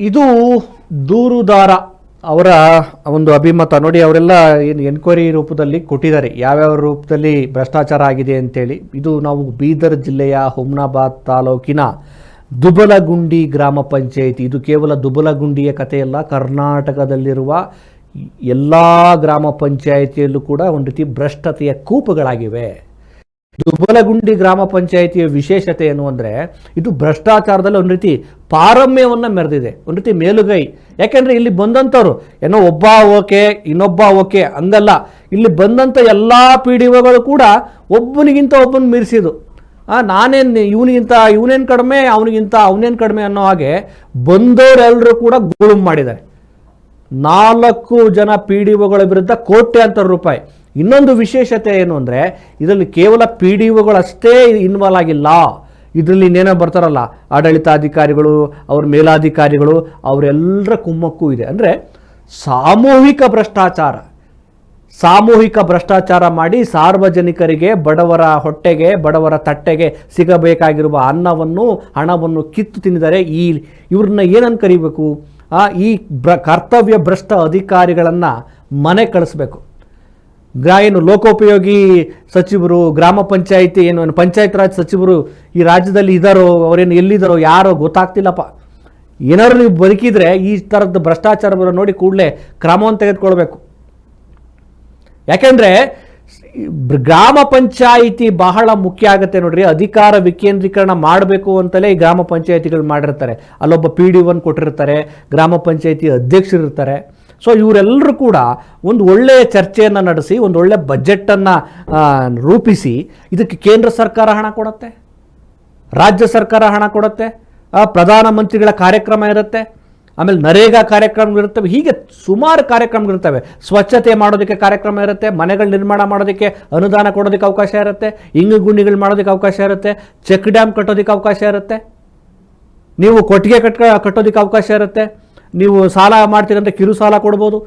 ಇದು ದೂರುದಾರ ಅವರ ಒಂದು ಅಭಿಮತ. ನೋಡಿ, ಅವರೆಲ್ಲ ಏನು ಎನ್ಕ್ವೈರಿ ರೂಪದಲ್ಲಿ ಕೊಟ್ಟಿದ್ದಾರೆ. ಯಾವ್ಯಾವ ರೂಪದಲ್ಲಿ ಭ್ರಷ್ಟಾಚಾರ ಆಗಿದೆ ಅಂತೇಳಿ. ಇದು ನಾವು ಬೀದರ್ ಜಿಲ್ಲೆಯ ಹುಮ್ನಾಬಾದ್ ತಾಲೂಕಿನ ದುಬಲಗುಂಡಿ ಗ್ರಾಮ ಪಂಚಾಯಿತಿ. ಇದು ಕೇವಲ ದುಬಲಗುಂಡಿಯ ಕಥೆಯಲ್ಲ. ಕರ್ನಾಟಕದಲ್ಲಿರುವ ಎಲ್ಲ ಗ್ರಾಮ ಪಂಚಾಯಿತಿಯಲ್ಲೂ ಕೂಡ ಒಂದು ರೀತಿ ಭ್ರಷ್ಟತೆಯ ಕೂಪುಗಳಾಗಿವೆ. ದುಬಲಗುಂಡಿ ಗ್ರಾಮ ಪಂಚಾಯಿತಿಯ ವಿಶೇಷತೆ ಏನು ಅಂದರೆ, ಇದು ಭ್ರಷ್ಟಾಚಾರದಲ್ಲಿ ಒಂದು ರೀತಿ ಪಾರಮ್ಯವನ್ನು ಮೆರೆದಿದೆ, ಒಂದು ರೀತಿ ಮೇಲುಗೈ. ಯಾಕೆಂದರೆ ಇಲ್ಲಿ ಬಂದಂಥವ್ರು ಏನೋ ಒಬ್ಬ ಓಕೆ ಇನ್ನೊಬ್ಬ ಓಕೆ ಅಂದಲ್ಲ. ಇಲ್ಲಿ ಬಂದಂಥ ಎಲ್ಲ ಪಿ ಡಿ ಒಗಳು ಕೂಡ ಒಬ್ಬನಿಗಿಂತ ಒಬ್ಬನ ಮೀರಿಸಿದು ನಾನೇನು ಇವನಿಗಿಂತ, ಇವನೇನು ಕಡಿಮೆ, ಅವನಿಗಿಂತ ಅವನೇನು ಕಡಿಮೆ ಅನ್ನೋ ಹಾಗೆ ಬಂದವರೆಲ್ಲರೂ ಕೂಡ ಗುಳುಮ್ ಮಾಡಿದ್ದಾರೆ. ನಾಲ್ಕು ಜನ ಪಿ ಡಿ ಒಗಳ ವಿರುದ್ಧ ಕೋಟ್ಯಾಂತರ ರೂಪಾಯಿ. ಇನ್ನೊಂದು ವಿಶೇಷತೆ ಏನು ಅಂದರೆ, ಇದರಲ್ಲಿ ಕೇವಲ ಪಿ ಡಿ ಒಗಳಷ್ಟೇ ಇನ್ವಾಲ್ವ್ ಆಗಿಲ್ಲ. ಇದರಲ್ಲಿ ಇನ್ನೇನೋ ಬರ್ತಾರಲ್ಲ, ಆಡಳಿತಾಧಿಕಾರಿಗಳು, ಅವ್ರ ಮೇಲಾಧಿಕಾರಿಗಳು ಅವರೆಲ್ಲರ ಕುಮ್ಮಕ್ಕೂ ಇದೆ. ಅಂದರೆ ಸಾಮೂಹಿಕ ಭ್ರಷ್ಟಾಚಾರ. ಸಾಮೂಹಿಕ ಭ್ರಷ್ಟಾಚಾರ ಮಾಡಿ ಸಾರ್ವಜನಿಕರಿಗೆ ಬಡವರ ಹೊಟ್ಟೆಗೆ, ಬಡವರ ತಟ್ಟೆಗೆ ಸಿಗಬೇಕಾಗಿರುವ ಅನ್ನವನ್ನು, ಹಣವನ್ನು ಕಿತ್ತು ತಿನ್ನಿದರೆ ಈ ಇವ್ರನ್ನ ಏನನ್ನು ಕರಿಬೇಕು? ಈ ಕರ್ತವ್ಯ ಭ್ರಷ್ಟ ಅಧಿಕಾರಿಗಳನ್ನು ಮನೆ ಕಳಿಸ್ಬೇಕು. ಗ್ರಾ ಏನು ಲೋಕೋಪಯೋಗಿ ಸಚಿವರು, ಗ್ರಾಮ ಪಂಚಾಯಿತಿ ಏನು, ಪಂಚಾಯತ್ ರಾಜ್ ಸಚಿವರು ಈ ರಾಜ್ಯದಲ್ಲಿ ಇದ್ದಾರೋ ಅವರೇನು ಎಲ್ಲಿದ್ದಾರೋ ಯಾರೋ ಗೊತ್ತಾಗ್ತಿಲ್ಲಪ್ಪ. ಏನಾದ್ರು ನೀವು ಬದುಕಿದ್ರೆ ಈ ಥರದ ಭ್ರಷ್ಟಾಚಾರವನ್ನು ನೋಡಿ ಕೂಡಲೇ ಕ್ರಮವನ್ನು ತೆಗೆದುಕೊಳ್ಬೇಕು. ಯಾಕೆಂದರೆ ಗ್ರಾಮ ಪಂಚಾಯಿತಿ ಬಹಳ ಮುಖ್ಯ ಆಗುತ್ತೆ ನೋಡ್ರಿ, ಅಧಿಕಾರ ವಿಕೇಂದ್ರೀಕರಣ ಮಾಡಬೇಕು ಅಂತಲೇ ಈ ಗ್ರಾಮ ಪಂಚಾಯಿತಿಗಳು ಮಾಡಿರ್ತಾರೆ. ಅಲ್ಲೊಬ್ಬ ಪಿ ಡಿ ಒನ್ ಕೊಟ್ಟಿರ್ತಾರೆ, ಗ್ರಾಮ ಪಂಚಾಯಿತಿ ಅಧ್ಯಕ್ಷರಿರ್ತಾರೆ. ಸೊ ಇವರೆಲ್ಲರೂ ಕೂಡ ಒಂದು ಒಳ್ಳೆಯ ಚರ್ಚೆಯನ್ನು ನಡೆಸಿ, ಒಂದು ಒಳ್ಳೆಯ ಬಜೆಟನ್ನು ರೂಪಿಸಿ ಇದಕ್ಕೆ ಕೇಂದ್ರ ಸರ್ಕಾರ ಹಣ ಕೊಡುತ್ತೆ. ರಾಜ್ಯ ಸರ್ಕಾರ ಹಣ ಕೊಡುತ್ತೆ. ಪ್ರಧಾನಮಂತ್ರಿಗಳ ಕಾರ್ಯಕ್ರಮ ಇರುತ್ತೆ. ಆಮೇಲೆ ನರೇಗಾ ಕಾರ್ಯಕ್ರಮಗಳಿರ್ತವೆ ಹೀಗೆ ಸುಮಾರು ಕಾರ್ಯಕ್ರಮಗಳಿರ್ತವೆ ಸ್ವಚ್ಛತೆ ಮಾಡೋದಕ್ಕೆ ಕಾರ್ಯಕ್ರಮ ಇರುತ್ತೆ. ಮನೆಗಳು ನಿರ್ಮಾಣ ಮಾಡೋದಕ್ಕೆ ಅನುದಾನ ಕೊಡೋದಕ್ಕೆ ಅವಕಾಶ ಇರುತ್ತೆ. ಇಂಗು ಗುಂಡಿಗಳು ಮಾಡೋದಕ್ಕೆ ಅವಕಾಶ ಇರುತ್ತೆ. ಚೆಕ್ ಡ್ಯಾಮ್ ಕಟ್ಟೋದಕ್ಕೆ ಅವಕಾಶ ಇರುತ್ತೆ. ನೀವು ಕೊಟ್ಟಿಗೆ ಕಟ್ಕ, ಕಟ್ಟೋದಕ್ಕೆ ಅವಕಾಶ ಇರುತ್ತೆ. ನೀವು ಸಾಲ ಮಾಡ್ತೀರಂತ ಕಿರು ಸಾಲ ಕೊಡ್ಬೋದು.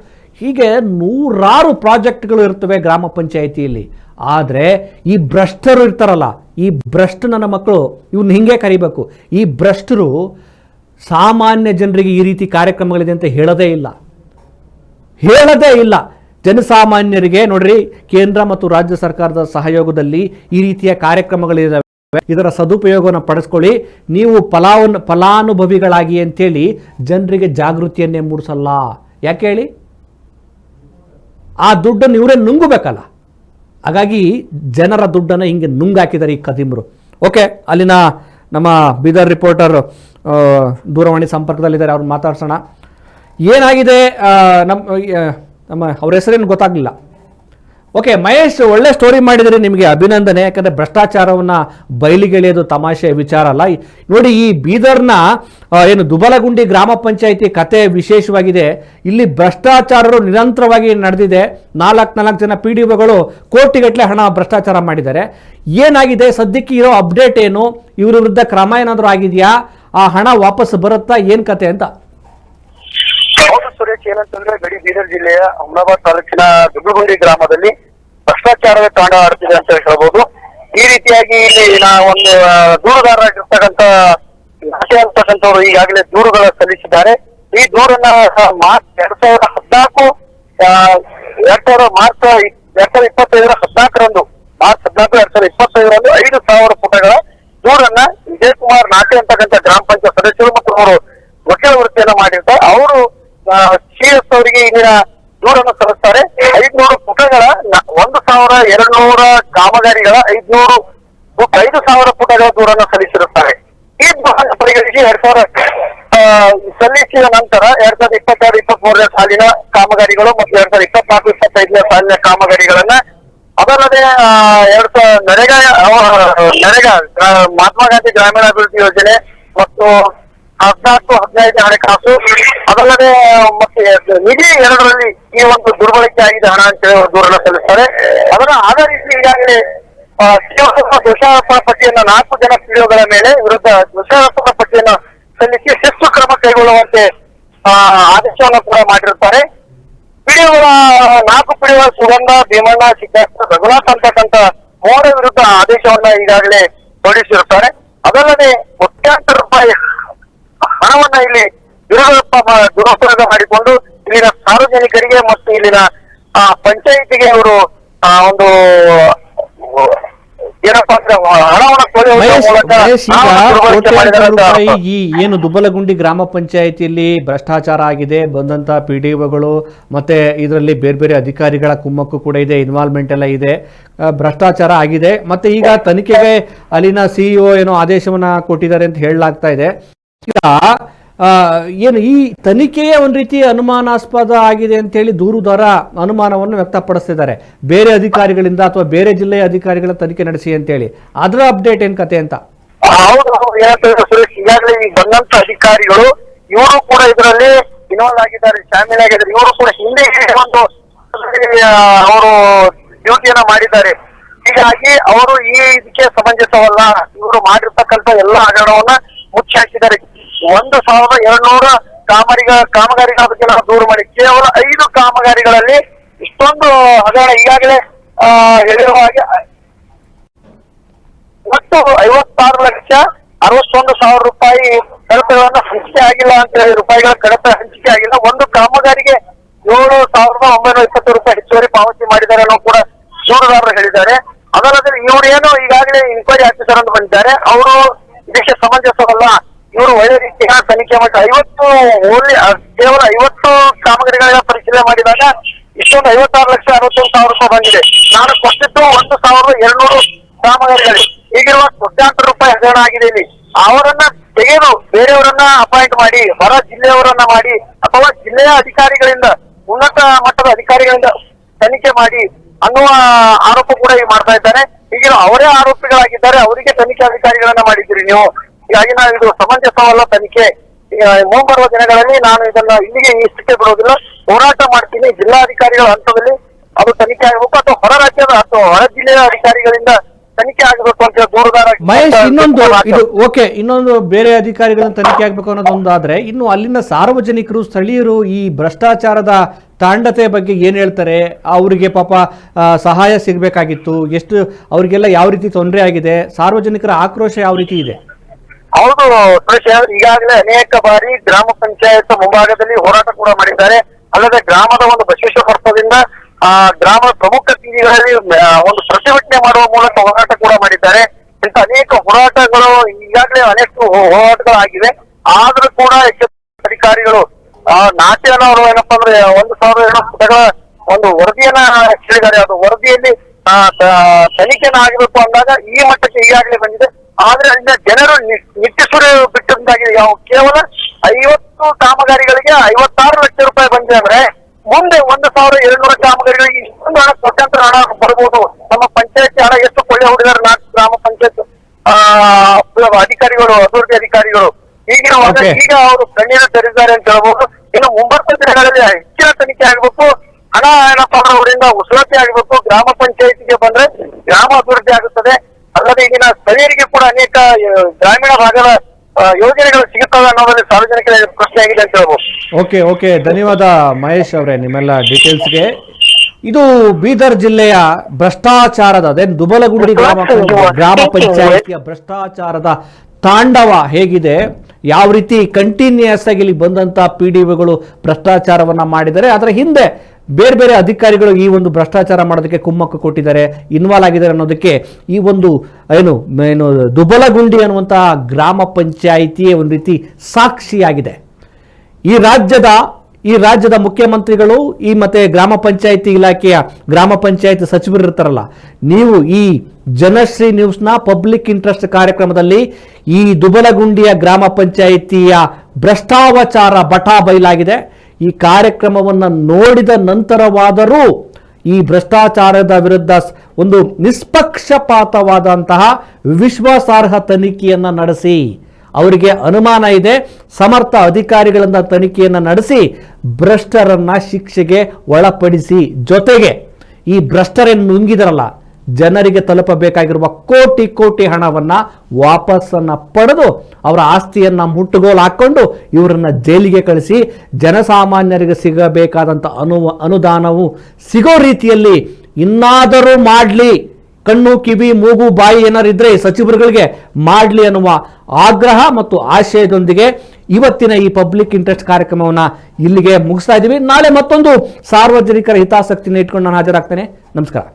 ಹೀಗೆ ನೂರಾರು ಪ್ರಾಜೆಕ್ಟ್ಗಳು ಇರ್ತವೆ ಗ್ರಾಮ ಪಂಚಾಯಿತಿಯಲ್ಲಿ. ಆದರೆ ಈ ಭ್ರಷ್ಟರು ಇರ್ತಾರಲ್ಲ, ಈ ಭ್ರಷ್ಟ ನನ್ನ ಮಕ್ಕಳು ಇವನ್ನ ಹಿಂಗೆ ಕರಿಬೇಕು. ಈ ಭ್ರಷ್ಟರು ಸಾಮಾನ್ಯ ಜನರಿಗೆ ಈ ರೀತಿ ಕಾರ್ಯಕ್ರಮಗಳಿದೆ ಅಂತ ಹೇಳದೇ ಇಲ್ಲ. ಹೇಳದೇ ಇಲ್ಲ. ಜನಸಾಮಾನ್ಯರಿಗೆ ನೋಡ್ರಿ, ಕೇಂದ್ರ ಮತ್ತು ರಾಜ್ಯ ಸರ್ಕಾರದ ಸಹಯೋಗದಲ್ಲಿ ಈ ರೀತಿಯ ಕಾರ್ಯಕ್ರಮಗಳಿದ್ದಾವೆ ಇದರ ಸದುಪಯೋಗವನ್ನು ಪಡಿಸ್ಕೊಳ್ಳಿ. ನೀವು ಫಲಾವನ್, ಫಲಾನುಭವಿಗಳಾಗಿ ಅಂತೇಳಿ ಜನರಿಗೆ ಜಾಗೃತಿಯನ್ನೇ ಮೂಡಿಸಲ್ಲ. ಯಾಕೆ ಹೇಳಿ? ಆ ದುಡ್ಡನ್ನು ಇವರೇ ನುಂಗಬೇಕಲ್ಲ. ಹಾಗಾಗಿ ಜನರ ದುಡ್ಡನ್ನು ಹಿಂಗೆ ನುಂಗಾಕಿದ್ದಾರೆ ಈ ಕದಿಮರು ಓಕೆ, ಅಲ್ಲಿನ ನಮ್ಮ ಬೀದರ್ ರಿಪೋರ್ಟರ್ ದೂರವಾಣಿ ಸಂಪರ್ಕದಲ್ಲಿದ್ದಾರೆ ಅವ್ರು ಮಾತಾಡ್ಸೋಣ. ಏನಾಗಿದೆ ನಮ್ಮ ನಮ್ಮ, ಅವ್ರ ಹೆಸರೇನು ಗೊತ್ತಾಗಲಿಲ್ಲ. ಓಕೆ ಮಹೇಶ್, ಒಳ್ಳೆ ಸ್ಟೋರಿ ಮಾಡಿದರೆ ನಿಮಗೆ ಅಭಿನಂದನೆ. ಯಾಕಂದರೆ ಭ್ರಷ್ಟಾಚಾರವನ್ನು ಬಯಲಿಗೆಳೆಯೋದು ತಮಾಷೆ ವಿಚಾರ ಅಲ್ಲ. ನೋಡಿ, ಈ ಬೀದರ್ನ ಏನು ದುಬಲಗುಂಡಿ ಗ್ರಾಮ ಪಂಚಾಯಿತಿ ಕತೆ ವಿಶೇಷವಾಗಿದೆ. ಇಲ್ಲಿ ಭ್ರಷ್ಟಾಚಾರರು ನಿರಂತರವಾಗಿ ನಡೆದಿದೆ. ನಾಲ್ಕು ನಾಲ್ಕು ಜನ ಪಿ ಡಿ ಒಗಳು ಕೋಟಿಗಟ್ಟಲೆ ಹಣ ಭ್ರಷ್ಟಾಚಾರ ಮಾಡಿದ್ದಾರೆ. ಏನಾಗಿದೆ? ಸದ್ಯಕ್ಕೆ ಇರೋ ಅಪ್ಡೇಟ್ ಏನು? ಇವರ ವಿರುದ್ಧ ಕ್ರಮ ಏನಾದರೂ ಆಗಿದೆಯಾ? ಆ ಹಣ ವಾಪಸ್ ಬರುತ್ತಾ? ಏನು ಕತೆ ಅಂತ. ಸುರೇಶ್ ಏನಂತಂದ್ರೆ ಗಡಿ ಬೀದರ್ ಜಿಲ್ಲೆಯ ಅಹಮದಾಬಾದ್ ತಾಲೂಕಿನ ದುಗ್ಗುಗುಂಡಿ ಗ್ರಾಮದಲ್ಲಿ ಭ್ರಷ್ಟಾಚಾರದ ತಾಂಡ ಆಡ್ತಿದೆ ಅಂತ ಹೇಳ್ಬೋದು. ಈ ರೀತಿಯಾಗಿ ಇಲ್ಲಿ ಒಂದು ದೂರುದಾರರಾಗಿರ್ತಕ್ಕಂತ ನಾಟಿ ಅಂತಕ್ಕಂಥವ್ರು ಈಗಾಗಲೇ ದೂರುಗಳ ಸಲ್ಲಿಸಿದ್ದಾರೆ. ಈ ದೂರನ್ನ ಮಾರ್ಚ್ ಎರಡ್ ಸಾವಿರದ ಹದಿನಾಲ್ಕು ಎರಡ್ ಸಾವಿರದ ಮಾರ್ಚ್ ಎರಡ್ ಸಾವಿರದ ಇಪ್ಪತ್ತೈದರ ಹದಿನಾಲ್ಕರಂದು, ಮಾರ್ಚ್ ಹದಿನಾಲ್ಕು ಎರಡ್ ಸಾವಿರದ ಇಪ್ಪತ್ತೈದರಂದು ಐದು ಸಾವಿರ ಪುಟಗಳ ದೂರನ್ನ ವಿಜಯಕುಮಾರ್ ನಾಟಿ ಅಂತಕ್ಕಂಥ ಗ್ರಾಮ ಪಂಚಾಯತ್ ಸದಸ್ಯರು ಮತ್ತು ಅವರು ವಕೀಲ ವೃತ್ತಿಯನ್ನ ಮಾಡಿರ್ತಾರೆ. ಅವರು ಸಿ ಎಸ್ ಅವರಿಗೆ ಇಲ್ಲಿನ ದೂರನ್ನು ಸಲ್ಲಿಸ್ತಾರೆ. ಐದ್ನೂರು ಪುಟಗಳ ಒಂದು ಸಾವಿರ ಎರಡು ನೂರ ಕಾಮಗಾರಿಗಳ ಐದ್ನೂರು ಐದು ಸಾವಿರ ಪುಟಗಳ ದೂರನ್ನು ಸಲ್ಲಿಸಿರುತ್ತಾರೆ. ಈ ದೂರನ್ನು ಪರಿಗಣಿಸಿ ಎರಡ್ ಸಾವಿರ ಸಲ್ಲಿಸಿದ ನಂತರ ಎರಡ್ ಸಾವಿರದ ಇಪ್ಪತ್ತಾರು ಇಪ್ಪತ್ತ್ ಮೂರನೇ ಸಾಲಿನ ಕಾಮಗಾರಿಗಳು ಮತ್ತು ಎರಡ್ ಸಾವಿರದ ಇಪ್ಪತ್ನಾಲ್ಕು ಇಪ್ಪತ್ತೈದನೇ ಸಾಲಿನ ಕಾಮಗಾರಿಗಳನ್ನ ಅದಲ್ಲದೆ ಎರಡ್ ಸಾವಿರ ನರೇಗಾ ನರೇಗಾ ಮಹಾತ್ಮ ಗಾಂಧಿ ಗ್ರಾಮೀಣಾಭಿವೃದ್ಧಿ ಯೋಜನೆ ಮತ್ತು ಹದಿನಾಲ್ಕು, ಹದಿನೈದು ಹಣಕಾಸು ಅದಲ್ಲದೆ, ಮತ್ತೆ ನಿಧಿ ಎರಡರಲ್ಲಿ ಈ ಒಂದು ದುರ್ಬಳಕೆ ಆಗಿದೆ ಹಣ ಅಂತ ಹೇಳಿ ಅವರು ದೂರನ್ನು ಸಲ್ಲಿಸ್ತಾರೆ. ಅದನ್ನ ಆಧರಿಸಿ ಈಗಾಗಲೇ ದೋಷಾರೋಪಣ ಪಟ್ಟಿಯನ್ನ ನಾಲ್ಕು ಜನ ಪಿಡಿಯೋಗಳ ಮೇಲೆ ವಿರುದ್ಧ ದೋಷಾರೋಪಣ ಪಟ್ಟಿಯನ್ನ ಸಲ್ಲಿಸಿ ಶಿಸ್ತು ಕ್ರಮ ಕೈಗೊಳ್ಳುವಂತೆ ಆದೇಶವನ್ನು ಕೂಡ ಮಾಡಿರುತ್ತಾರೆ. ಪಿಡಿಯೋಗಳ ನಾಲ್ಕು ಪಿಡಿಯೋಗಳ ಸುಗಂಧ, ಭೀಮಣ್ಣ, ಸಿದ್ದಾರ್ಥ, ರಘುನಾಥ್ ಅಂತಕ್ಕಂಥ ಮೂವರ ವಿರುದ್ಧ ಆದೇಶವನ್ನ ಈಗಾಗಲೇ ಹೊರಡಿಸಿರುತ್ತಾರೆ. ಅದಲ್ಲದೆ ಕೋಟ್ಯಾಂತರ ರೂಪಾಯಿ ಹಣವನ್ನ ಇಲ್ಲಿ ದುರುಪ ದುರುಪಯೋಗ ಮಾಡಿಕೊಂಡು ಇಲ್ಲಿನ ಸಾರ್ವಜನಿಕರಿಗೆ ಮತ್ತು ಇಲ್ಲಿನ ಪಂಚಾಯಿತಿಗೆ ಅವರು ಒಂದು ಏನಪ್ಪಾ ಅಂದ್ರೆ ಹಣವನ್ನು. ಈ ಏನು ದುಬ್ಬಲಗುಂಡಿ ಗ್ರಾಮ ಪಂಚಾಯಿತಿಯಲ್ಲಿ ಭ್ರಷ್ಟಾಚಾರ ಆಗಿದೆ ಬಂದಂತ ಪಿ ಡಿ ಒಗಳು ಮತ್ತೆ ಇದರಲ್ಲಿ ಬೇರೆ ಬೇರೆ ಅಧಿಕಾರಿಗಳ ಕುಮ್ಮಕ್ಕು ಕೂಡ ಇದೆ ಇನ್ವಾಲ್ವ್ಮೆಂಟ್ ಎಲ್ಲ ಇದೆ. ಭ್ರಷ್ಟಾಚಾರ ಆಗಿದೆ. ಮತ್ತೆ ಈಗ ತನಿಖೆಗೆ ಅಲ್ಲಿನ ಸಿಇಒ ಏನೋ ಆದೇಶವನ್ನ ಕೊಟ್ಟಿದ್ದಾರೆ ಅಂತ ಹೇಳಲಾಗ್ತಾ ಇದೆ. ಈಗ ಏನು ಈ ತನಿಖೆಯೇ ಒಂದು ರೀತಿ ಅನುಮಾನಾಸ್ಪದ ಆಗಿದೆ ಅಂತ ಹೇಳಿ ದೂರುದಾರ ಅನುಮಾನವನ್ನು ವ್ಯಕ್ತಪಡಿಸ್ತಿದ್ದಾರೆ. ಬೇರೆ ಅಧಿಕಾರಿಗಳಿಂದ ಅಥವಾ ಬೇರೆ ಜಿಲ್ಲೆಯ ಅಧಿಕಾರಿಗಳ ತನಿಖೆ ನಡೆಸಿ ಅಂತೇಳಿ ಅದರ ಅಪ್ಡೇಟ್ ಏನ್ ಕತೆ ಅಂತ? ಈಗಾಗಲೇ ಈ ಬಂದಂತ ಅಧಿಕಾರಿಗಳು, ಇವರು ಕೂಡ ಇದರಲ್ಲಿ ಇನ್ವಾಲ್ವ್ ಆಗಿದ್ದಾರೆ ಶಾಮೀಲಾಗಿದ್ದಾರೆ ಇವರು ಕೂಡ ಹಿಂದೆ ಒಂದು ಅವರು ಡ್ಯೂಟಿಯನ್ನ ಮಾಡಿದ್ದಾರೆ. ಹೀಗಾಗಿ ಅವರು ಈ ಇದಕ್ಕೆ ಸಮಂಜಸವಲ್ಲ. ಇವರು ಮಾಡಿರ್ತಕ್ಕಂಥ ಎಲ್ಲ ಹಗರಣವನ್ನ ಮುಚ್ಚಿ ಹಾಕಿದ್ದಾರೆ ಒಂದು ಸಾವಿರದ ಎರಡ್ನೂರ ಕಾಮಗಾರಿಗಳ ಕಾಮಗಾರಿಗಳ ಬಗ್ಗೆ ದೂರು ಮಾಡಿ. ಕೇವಲ ಐದು ಕಾಮಗಾರಿಗಳಲ್ಲಿ ಇಷ್ಟೊಂದು ಹಗರಣ ಈಗಾಗಲೇ ಆ, ಹೇಳಿರುವ ಹಾಗೆ ಒಟ್ಟು ಐವತ್ತಾರು ಲಕ್ಷ ಅರವತ್ತೊಂದು ಸಾವಿರ ರೂಪಾಯಿ ಕಡತಗಳನ್ನ ಹಂಚಿಕೆ ಆಗಿಲ್ಲ ಅಂತ ಹೇಳಿ ರೂಪಾಯಿಗಳ ಕಡತ ಹಂಚಿಕೆ ಆಗಿಲ್ಲ. ಒಂದು ಕಾಮಗಾರಿಗೆ ಏಳು ಸಾವಿರದ ಒಂಬೈನೂರ ಇಪ್ಪತ್ತು ರೂಪಾಯಿ ಹೆಚ್ಚುವರಿ ಪಾವತಿ ಮಾಡಿದ್ದಾರೆ ಅನ್ನೋ ಕೂಡ ದೂರುದಾರರು ಹೇಳಿದ್ದಾರೆ. ಅದಲ್ಲದೆ ಇವರೇನು ಈಗಾಗಲೇ ಇನ್ಕ್ವೈರಿ ಆಫೀಸರ್ ಅಂತ ಬಂದಿದ್ದಾರೆ. ಅವರು ಇದಕ್ಕೆ ಸಮಂಜಸವಲ್ಲ. ಇವರು ಒಳ್ಳೆ ರೀತಿಯ ತನಿಖೆ ಮಾಡಿ ಐವತ್ತು ಓನ್ಲಿ ಕೇವಲ ಐವತ್ತು ಕಾಮಗಾರಿಗಳ ಪರಿಶೀಲನೆ ಮಾಡಿದಾಗ ಇಷ್ಟೊಂದು ಐವತ್ತಾರು ಲಕ್ಷ ಅರವತ್ತೊಂದು ಸಾವಿರ ರೂಪಾಯಿ ಬಂದಿದೆ. ನಾನು ಕೊಟ್ಟಿದ್ದು ಒಂದು ಸಾವಿರದ ಎರಡ್ನೂರು ಕಾಮಗಾರಿಗಳು. ಈಗಿರುವ ಕೋಟ್ಯಾಂತರ ರೂಪಾಯಿ ಹಗರಣ ಆಗಿದೆ ಇಲ್ಲಿ. ಅವರನ್ನ ತೆಗೆದು ಬೇರೆಯವರನ್ನ ಅಪಾಯಿಂಟ್ ಮಾಡಿ, ಹೊರ ಜಿಲ್ಲೆಯವರನ್ನ ಮಾಡಿ, ಅಥವಾ ಜಿಲ್ಲೆಯ ಅಧಿಕಾರಿಗಳಿಂದ, ಉನ್ನತ ಮಟ್ಟದ ಅಧಿಕಾರಿಗಳಿಂದ ತನಿಖೆ ಮಾಡಿ ಅನ್ನುವ ಆರೋಪ ಕೂಡ ಈಗ ಮಾಡ್ತಾ ಇದ್ದಾರೆ ಈಗಿನ ಅವರೇ ಆರೋಪಿಗಳಾಗಿದ್ದಾರೆ. ಅವರಿಗೆ ತನಿಖೆ ಅಧಿಕಾರಿಗಳನ್ನ ಮಾಡಿದ್ದೀರಿ ನೀವು. ಹೀಗಾಗಿ ನಾವು ಇದು ಸಮಂಜಸವಲ್ಲ ತನಿಖೆ. ಮುಂಬರುವ ದಿನಗಳಲ್ಲಿ ನಾನು ಇದನ್ನ ಇಲ್ಲಿಗೆ ಇಷ್ಟಕ್ಕೆ ಬಿಡೋದಿಲ್ಲ ಹೋರಾಟ ಮಾಡ್ತೀನಿ. ಜಿಲ್ಲಾಧಿಕಾರಿಗಳ ಹಂತದಲ್ಲಿ ಅದು ತನಿಖೆ ಆಗಬೇಕು ಅಥವಾ ಹೊರ ರಾಜ್ಯದ ಅಥವಾ ಹೊರ ಜಿಲ್ಲೆಯ ಅಧಿಕಾರಿಗಳಿಂದ ತನಿಖೆ ಆಗಬೇಕು ಅಂತ ದೂರದಾರ ಮಹೇಶ್ ಇನ್ನೊಂದು ಇದು ಓಕೆ ಇನ್ನೊಂದು ಬೇರೆ ಅಧಿಕಾರಿಗಳನ್ನ ತನಿಖೆ ಆಗ್ಬೇಕು ಅನ್ನೋದೊಂದಾದ್ರೆ ಇನ್ನು ಅಲ್ಲಿನ ಸಾರ್ವಜನಿಕರು ಸ್ಥಳೀಯರು ಈ ಭ್ರಷ್ಟಾಚಾರದ ತಾಂಡತೆ ಬಗ್ಗೆ ಏನ್ ಹೇಳ್ತಾರೆ? ಅವರಿಗೆ ಪಾಪ ಸಹಾಯ ಸಿಗಬೇಕಾಗಿತ್ತು. ಎಷ್ಟು ಅವರಿಗೆಲ್ಲ ಯಾವ ರೀತಿ ತೊಂದರೆ ಆಗಿದೆ? ಸಾರ್ವಜನಿಕರ ಆಕ್ರೋಶ ಯಾವ ರೀತಿ ಇದೆ? ಹೌದು ಸುರೇಶ್ ಈಗಾಗಲೇ ಅನೇಕ ಬಾರಿ ಗ್ರಾಮ ಪಂಚಾಯತ್ ಮುಂಭಾಗದಲ್ಲಿ ಹೋರಾಟ ಕೂಡ ಮಾಡಿದ್ದಾರೆ. ಅಲ್ಲದೆ ಗ್ರಾಮದ ಒಂದು ಬಸವೇಶ್ವರ ವರ್ತದಿಂದ ಆ, ಗ್ರಾಮದ ಪ್ರಮುಖ ಬೀದಿಗಳಲ್ಲಿ ಒಂದು ಪ್ರತಿಭಟನೆ ಮಾಡುವ ಮೂಲಕ ಹೋರಾಟ ಕೂಡ ಮಾಡಿದ್ದಾರೆ. ಇಂತ ಅನೇಕ ಹೋರಾಟಗಳು ಈಗಾಗಲೇ ಅನೇಕ ಹೋರಾಟಗಳಾಗಿವೆ. ಆದ್ರೂ ಕೂಡ ಅಧಿಕಾರಿಗಳು ನಾಟ್ಯನ ಅವರು ಏನಪ್ಪಾ ಅಂದ್ರೆ, ಒಂದು ಸಾವಿರದ ಎರಡು ಪುಟಗಳ ಒಂದು ವರದಿಯನ್ನ ಹೇಳಿದ್ದಾರೆ. ಅದು ವರದಿಯಲ್ಲಿ ತನಿಖೆನ ಆಗಬೇಕು ಅಂದಾಗ ಈ ಮಟ್ಟಕ್ಕೆ ಈಗಾಗಲೇ ಬಂದಿದೆ. ಆದ್ರೆ ಅಲ್ಲಿನ ಜನರು ನಿಟ್ಟುಸಿರು ಬಿಟ್ಟಂತಾಗಿದೆ ಯಾವ ಕೇವಲ ಐವತ್ತು ಕಾಮಗಾರಿಗಳಿಗೆ ಐವತ್ತಾರು ಲಕ್ಷ ರೂಪಾಯಿ ಬಂದಿದೆ ಅಂದ್ರೆ ಮುಂದೆ ಒಂದು ಸಾವಿರ ಏಳ್ನೂರ ಕಾಮಗಾರಿಗಳಿಗೆ ಇಷ್ಟೊಂದು ಹಣ ಕೋಟ್ಯಾಂತರ ಹಣ ಬರ್ಬೋದು. ನಮ್ಮ ಪಂಚಾಯತ್ ಹಣ ಎಷ್ಟು ಕೊಳ್ಳೆ ಹೊಡೆದಾರೆ ನಾಲ್ಕು ಗ್ರಾಮ ಪಂಚಾಯತ್ ಆ ಅಧಿಕಾರಿಗಳು ಅಭಿವೃದ್ಧಿ ಅಧಿಕಾರಿಗಳು. ಈಗಿನ. ಈಗ ಅವರು ಕಣ್ಣೀರು ತೆರೆದಿದ್ದಾರೆ ಅಂತ ಹೇಳ್ಬೋದು. ಇನ್ನು ಮುಂಬರುವ ದಿನಗಳಲ್ಲಿ ಹೆಚ್ಚಿನ ತನಿಖೆ ಆಗಬೇಕು. ಹಣ ಏನಪ್ಪಾ ಅವರಿಂದ ಉಸುಳತೆ ಆಗಬೇಕು. ಗ್ರಾಮ ಪಂಚಾಯತಿಗೆ ಬಂದ್ರೆ ಗ್ರಾಮ ಅಭಿವೃದ್ಧಿ ಆಗುತ್ತದೆ. ಅಲ್ಲದೆ ಇಲ್ಲಿನ ಸ್ಥಳೀಯರಿಗೆ ಕೂಡ ಅನೇಕ ಗ್ರಾಮೀಣ ಭಾಗದ ಯೋಜನೆಗಳು ಸಿಗುತ್ತವೆ ಅನ್ನೋದ್ರಲ್ಲಿ ಸಾರ್ವಜನಿಕರ ಪ್ರಶ್ನೆ ಆಗಿದೆ ಅಂತ ಹೇಳ್ಬೋದು. Okay okay. ಧನ್ಯವಾದ ಮಹೇಶ್ ಅವರೇ ನಿಮ್ಮೆಲ್ಲ ಡೀಟೇಲ್ಸ್ಗೆ. ಇದು ಬೀದರ್ ಜಿಲ್ಲೆಯ ಭ್ರಷ್ಟಾಚಾರದ, ಅದೇನು ದುಬಲಗುಂಡಿ ಗ್ರಾಮ ಗ್ರಾಮ ಪಂಚಾಯತಿಯ ಭ್ರಷ್ಟಾಚಾರದ ತಾಂಡವ ಹೇಗಿದೆ? ಯಾವ ರೀತಿ ಕಂಟಿನ್ಯೂಯಸ್ ಆಗಿ ಇಲ್ಲಿ ಬಂದಂತ ಪಿ ಡಿ ಒಗಳು ಭ್ರಷ್ಟಾಚಾರವನ್ನ ಮಾಡಿದ್ದಾರೆ. ಅದರ ಹಿಂದೆ ಬೇರೆ ಬೇರೆ ಅಧಿಕಾರಿಗಳು ಈ ಒಂದು ಭ್ರಷ್ಟಾಚಾರ ಮಾಡೋದಕ್ಕೆ ಕುಮ್ಮಕ್ಕು ಕೊಟ್ಟಿದ್ದಾರೆ ಇನ್ವಾಲ್ವ್ ಆಗಿದ್ದಾರೆ ಅನ್ನೋದಕ್ಕೆ ಈ ಒಂದು, ಏನು ಏನು, ದುಬಲಗುಂಡಿ ಅನ್ನುವಂತಹ ಗ್ರಾಮ ಪಂಚಾಯಿತಿಯೇ ಒಂದು ರೀತಿ ಸಾಕ್ಷಿಯಾಗಿದೆ. ಈ ರಾಜ್ಯದ ಈ ರಾಜ್ಯದ ಮುಖ್ಯಮಂತ್ರಿಗಳು, ಈ ಮತ್ತೆ ಗ್ರಾಮ ಪಂಚಾಯಿತಿ ಇಲಾಖೆಯ ಗ್ರಾಮ ಪಂಚಾಯತ್ ಸಚಿವರು ಇರ್ತಾರಲ್ಲ ನೀವು ಈ ಜನಶ್ರೀ ನ್ಯೂಸ್ನ ಪಬ್ಲಿಕ್ ಇಂಟ್ರೆಸ್ಟ್ ಕಾರ್ಯಕ್ರಮದಲ್ಲಿ ಈ ದುಬಲಗುಂಡಿಯ ಗ್ರಾಮ ಪಂಚಾಯಿತಿಯ ಭ್ರಷ್ಟಾಚಾರ ಬಟಾ ಬಯಲಾಗಿದೆ. ಈ ಕಾರ್ಯಕ್ರಮವನ್ನು ನೋಡಿದ ನಂತರವಾದರೂ ಈ ಭ್ರಷ್ಟಾಚಾರದ ವಿರುದ್ಧ ಒಂದು ನಿಷ್ಪಕ್ಷಪಾತವಾದಂತಹ ವಿಶ್ವಾಸಾರ್ಹ ತನಿಖೆಯನ್ನು ನಡೆಸಿ ಅವರಿಗೆ ಅನುಮಾನ ಇದೆ. ಸಮರ್ಥ ಅಧಿಕಾರಿಗಳಿಂದ ತನಿಖೆಯನ್ನು ನಡೆಸಿ ಭ್ರಷ್ಟರನ್ನ ಶಿಕ್ಷೆಗೆ ಒಳಪಡಿಸಿ ಜೊತೆಗೆ ಈ ಭ್ರಷ್ಟರನ್ನು ನುಂಗಿದರಲ್ಲ, ಜನರಿಗೆ ತಲುಪಬೇಕಾಗಿರುವ ಕೋಟಿ ಕೋಟಿ ಹಣವನ್ನ ವಾಪಸ್ಸನ್ನು ಪಡೆದು ಅವರ ಆಸ್ತಿಯನ್ನ ಮುಟ್ಟುಗೋಲು ಹಾಕೊಂಡು ಇವರನ್ನ ಜೈಲಿಗೆ ಕಳಿಸಿ ಜನಸಾಮಾನ್ಯರಿಗೆ ಸಿಗಬೇಕಾದಂಥ ಅನು, ಅನುದಾನವು ಸಿಗೋ ರೀತಿಯಲ್ಲಿ ಇನ್ನಾದರೂ ಮಾಡಲಿ. ಕಣ್ಣು, ಕಿವಿ, ಮೂಗು, ಬಾಯಿ ಏನಾರಿದ್ರೆ ಸಚಿವರುಗಳಿಗೆ ಮಾಡಲಿ ಅನ್ನುವ ಆಗ್ರಹ ಮತ್ತು ಆಶಯದೊಂದಿಗೆ ಇವತ್ತಿನ ಈ ಪಬ್ಲಿಕ್ ಇಂಟ್ರೆಸ್ಟ್ ಕಾರ್ಯಕ್ರಮವನ್ನ ಇಲ್ಲಿಗೆ ಮುಗಿಸ್ತಾ ಇದ್ದೀವಿ. ನಾಳೆ ಮತ್ತೊಂದು ಸಾರ್ವಜನಿಕರ ಹಿತಾಸಕ್ತಿನ ಇಟ್ಕೊಂಡು ನಾನು ಹಾಜರಾಗ್ತೇನೆ. ನಮಸ್ಕಾರ.